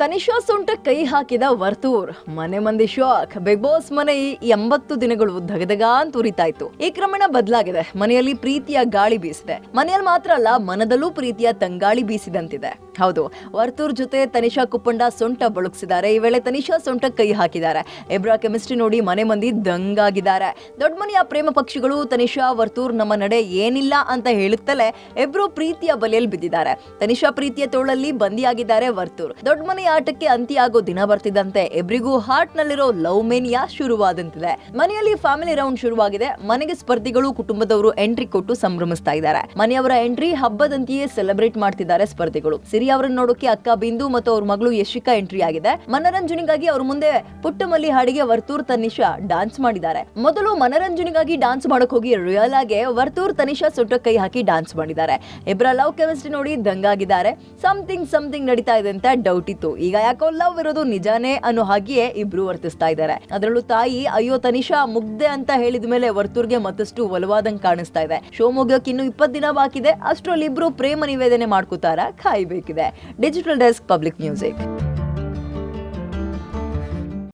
ತನಿಷಾ ಸೊಂಟ ಕೈ ಹಾಕಿದ ವರ್ತೂರ್, ಮನೆ ಮಂದಿ ಶಾಕ್, ಬಿಗ್ ಬಾಸ್ ಮನೆ ಎಂಬತ್ತು ದಿನಗಳು ಧಗಧಗ ಅಂತ ಉರಿತಾ ಇತ್ತು ಈ ಕ್ರಮಣ ಬದಲಾಗಿದೆ, ಮನೆಯಲ್ಲಿ ಪ್ರೀತಿಯ ಗಾಳಿ ಬೀಸಿದೆ. ಮನೆಯಲ್ಲಿ ಮಾತ್ರ ಅಲ್ಲ, ಮನದಲ್ಲೂ ಪ್ರೀತಿಯ ತಂಗಾಳಿ ಬೀಸಿದಂತಿದೆ. ಹೌದು, ವರ್ತೂರ್ ಜೊತೆ ತನಿಷಾ ಕುಪ್ಪಂಡ ಸೊಂಟ ಬಳುಕಿಸಿದ್ದಾರೆ. ಈ ವೇಳೆ ತನಿಷಾ ಸೊಂಟ ಕೈ ಹಾಕಿದ್ದಾರೆ. ಇಬ್ರ ಕೆಮಿಸ್ಟ್ರಿ ನೋಡಿ ಮನೆ ಮಂದಿ ದಂಗಾಗಿದ್ದಾರೆ. ದೊಡ್ಡ ಮನೆಯ ಪ್ರೇಮ ಪಕ್ಷಿಗಳು ತನಿಷಾ, ವರ್ತೂರ್ ನಮ್ಮ ನಡೆ ಏನಿಲ್ಲ ಅಂತ ಹೇಳುತ್ತಲೇ ಇಬ್ರು ಪ್ರೀತಿಯ ಬಲೆಯಲ್ಲಿ ಬಿದ್ದಿದ್ದಾರೆ. ತನಿಷಾ ಪ್ರೀತಿಯ ತೋಳಲ್ಲಿ ಬಂದಿಯಾಗಿದ್ದಾರೆ ವರ್ತೂರ್. ದೊಡ್ಡ ಮನೆಯ ಆಟಕ್ಕೆ ಅಂತ್ಯ ಆಗೋ ದಿನ ಬರ್ತಿದ್ದಂತೆ ಎಬ್ರಿಗೂ ಹಾರ್ಟ್ ನಲ್ಲಿರೋ ಲವ್ ಮೇನಿಯಾ ಶುರುವಾದಂತಿದೆ. ಮನೆಯಲ್ಲಿ ಫ್ಯಾಮಿಲಿ ರೌಂಡ್ ಶುರುವಾಗಿದೆ. ಮನೆಗೆ ಸ್ಪರ್ಧಿಗಳು ಕುಟುಂಬದವರು ಎಂಟ್ರಿ ಕೊಟ್ಟು ಸಂಭ್ರಮಿಸ್ತಾ ಇದ್ದಾರೆ. ಮನೆಯವರ ಎಂಟ್ರಿ ಹಬ್ಬದಂತೆಯೇ ಸೆಲೆಬ್ರೇಟ್ ಮಾಡ್ತಿದ್ದಾರೆ ಸ್ಪರ್ಧಿಗಳು. ಸಿರಿ ಅವರನ್ನು ನೋಡೋಕೆ ಅಕ್ಕ ಬಿಂದು ಮತ್ತು ಅವ್ರ ಮಗಳು ಯಶಿಕಾ ಎಂಟ್ರಿ ಆಗಿದೆ ಮನರಂಜನೆಗಾಗಿ ಅವ್ರ ಮುಂದೆ ಪುಟ್ಟಮಲ್ಲಿ ಹಾಡಿಗೆ ವರ್ತೂರ್ ತನಿಷಾ ಡಾನ್ಸ್ ಮಾಡಿದ್ದಾರೆ. ಮೊದಲು ಮನರಂಜನೆಗಾಗಿ ಡಾನ್ಸ್ ಮಾಡಕ್ ಹೋಗಿ ರಿಯಲ್ ಆಗಿ ವರ್ತೂರ್ ತನಿಷಾ ಸುಟ್ಟ ಕೈ ಹಾಕಿ ಡಾನ್ಸ್ ಮಾಡಿದ್ದಾರೆ. ಇಬ್ಬರ ಲವ್ ಕೆಮಿಸ್ಟ್ರಿ ನೋಡಿ ದಂಗಾಗಿದ್ದಾರೆ. ಸಮಥಿಂಗ್ ಸಮಥಿಂಗ್ ನಡೀತಾ ಇದೆ ಅಂತ ಡೌಟ್ ಇತ್ತು. ಈಗ ಯಾಕೋ ಲವ್ ಇರೋದು ನಿಜಾನೇ ಅನ್ನೋ ಹಾಗೆಯೇ ಇಬ್ರು ವರ್ತಿಸ್ತಾ ಇದ್ದಾರೆ. ಅದರಲ್ಲೂ ತಾಯಿ ಅಯ್ಯೋ ತನಿಷಾ ಮುಗ್ದೆ ಅಂತ ಹೇಳಿದ ಮೇಲೆ ವರ್ತೂರ್ಗೆ ಮತ್ತಷ್ಟು ಒಲವಾದಂಗ್ ಕಾಣಿಸ್ತಾ ಇದೆ. ಶಿವಮೊಗ್ಗಕ್ಕೆ ಇನ್ನು ಇಪ್ಪತ್ತು ದಿನ ಬಾಕಿದೆ. ಅಷ್ಟರಲ್ಲಿ ಇಬ್ರು ಪ್ರೇಮ ನಿವೇದನೆ ಮಾಡ್ಕೋತಾರ? ಕಾಯ್ಬೇಕಿದೆ. Digital desk public music